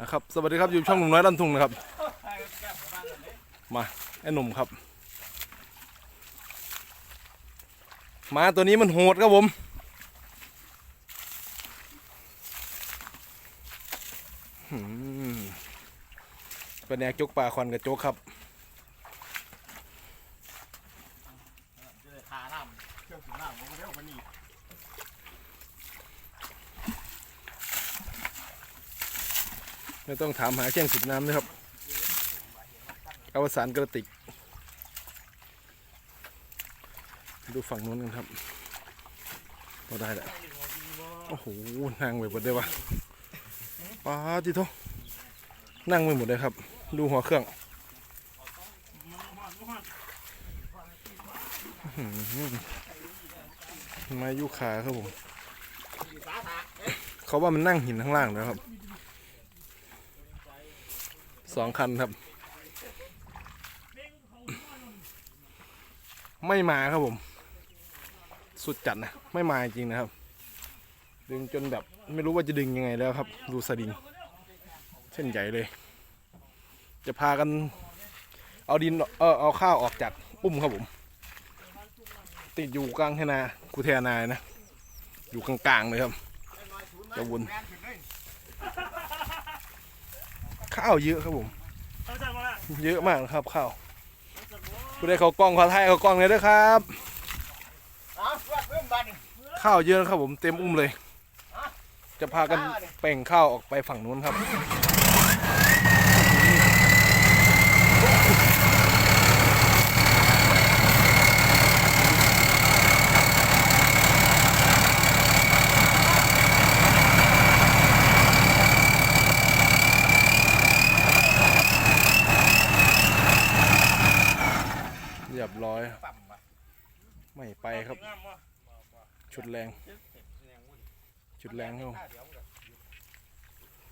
นะครับสวัสดีครับอยู่ช่องหนุ่มน้อยดันทุงนะครับ มาไอ้หนุ่มครับมาตัวนี้มันโหดครับผม เป็นแนวจกปลาควันกับโจกครับ จะได้ทาน้ำเครื่องสูบน้ำผมก็เรียกว่านี่ ไม่ต้องถามหาเครื่องสูบน้ำนะครับ อวสานกระติก ดูฝั่งนู้นกันครับพอได้แหละโอ้โหนั่งไปหมดเลยวะป้าจิโตนั่งไปหมดเลยครับ ดูหัวเครื่องไมายุคาครับผม เขาว่ามันนั่งหินข้างล่างนะครับ สองคันครับ ไม่มาครับผม สุดจัดนะ ไม่มาจริงนะครับ ดึงจนแบบไม่รู้ว่าจะดึงยังไงแล้วครับ ดูสดิง เส้นใหญ่เลย จะพากัน เอาดินเออเอาข้าวออกจากอุ้มครับผม ติดอยู่กลางแคนาคูเทนายนะ อยู่กลางๆเลยครับ จะวน ข้าวเยอะครับผมเยอะมากนะครับข้าวผู้ใดเขากล้องขอไทยเขากล้องเลยด้วยครับอ้าวเพิ่มบันข้าวเยอะนะครับผมเต็มอุ้มเลย จะพากันแป่งข้าวออกไปฝั่งนู้นครับ เรียบร้อยไม่ไปครับ ชุดแรง ชุดแรงครับผม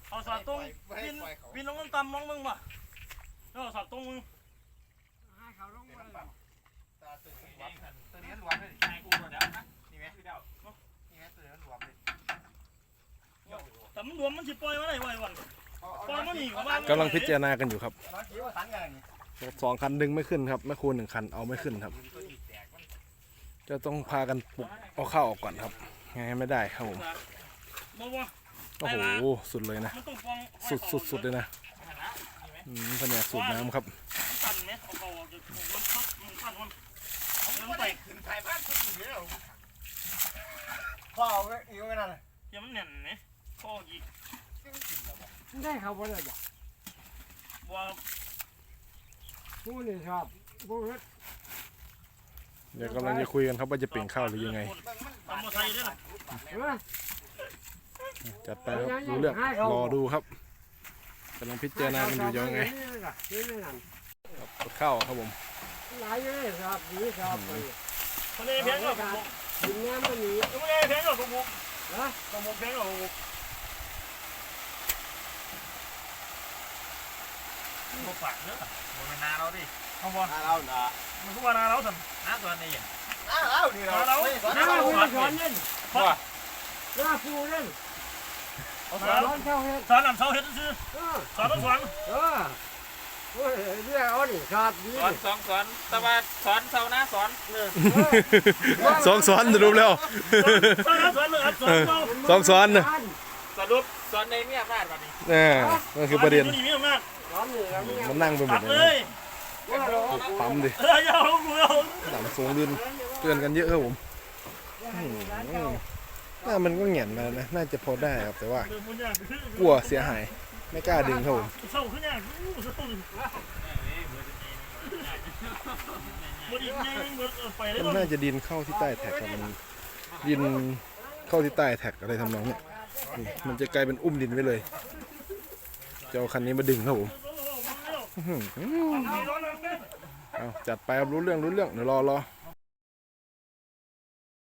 เอาสอดตรงบินบินลงน้ำตำมองมึงป่ะเอาสอดตรงมึงตัวนี้รวมเลยนี่ไหมนี่ไหมตัวนี้รวมเลยแต่มันรวมมันสิปล่อยมาได้ไว้วันปล่อยมาหนีเขาบ้านกำลังพิจารณากันอยู่ครับน้องคิดว่า สองคันดึงไม่ขึ้นครับแม่คูณหนึ่งคันเอาไม่ขึ้นครับ จะต้องพากันปลุกเอาข้าวออกก่อนครับไงไม่ได้ครับผมโอ้โหสุดเลยนะ สุดสุดสุดเลยนะแผนกสูบน้ำครับไหมเอาเขาออกจากมันพับมันตันมันเอามันไปขึ้นไทยบ้านสุดอยู่แล้วพ่อเอาไว้อีกไว้นั่นเดี๋ยวมันแน่นไหมพ่ออีกได้เขาบ่ได้บอกว่ ผู้นี่ชอบผู้เฮ็ดเดี๋ยวกำลังจะคุยกันครับว่าจะเปลี่ยนข้าวหรือยังไง ตำมอไซค์ด้วยเห็นไหมจัดไปครับดูเรื่องรอดูครับกำลังพิจารณากันอยู่ยังไงนี่นี่นั่นกับข้าวครับผมหลายเลยครับดีครับไปคนนี้เพียงกับบุกกินน้ำมันนี่คนนี้เพียงกับบุกนะกับบุกเพียงกับบุก บุกปากเนื้อมันเป็นนาเราดิเอาบ่นาเราเนาะมันก็ว่านาเราสั่นนาตัวนี้นาเรานี่เราน้าผู้สอนเล่นน้าผู้เล่นเอาสสอนอนเจ้าเฮ็ดสอนนำเสาเฮ็ดซื้อเออสอนต้องสอนเออโอ้ยเรียกเอาดิครับดีสอนสองสอนแต่ว่าสอนเสาหน้าสอนสองซ้อนสรุปแล้วสอนสอนเลยสอนเราสองซ้อนนะ สรุปสอนในเมียบ้านบัดนี้นี่นั่นคือประเด็น นี่มีอำนาจสอนนี่แล้วนี่มันนั่งไปหมตัดดเลเลยยว่าเราปั๊มดิเอออย่าเอากูเอาต่ำสูงลื่นเตือนกันเยอะครับผมน่ามันก็เหงียนมานะ น่าจะพอได้ครับแต่ว่า เดินบนอย่างกลัวเสียหาย ไม่กล้าดึงครับผมเศร้าขึ้นอย่างเศร้าบนอีกยังบนไปได้มันบ่น่าจะดินเข้าที่ใต้แท็กครับมันดินเข้าที่ใต้แท็กอะไรทำนองเนี้ย นี่มันจะกลายเป็นอุ้มดินไปเลย จะเอาคันนี้มาดึงครับผมเอาจัดไปครับรู้เรื่องรู้เรื่องเดี๋ยวรอรอ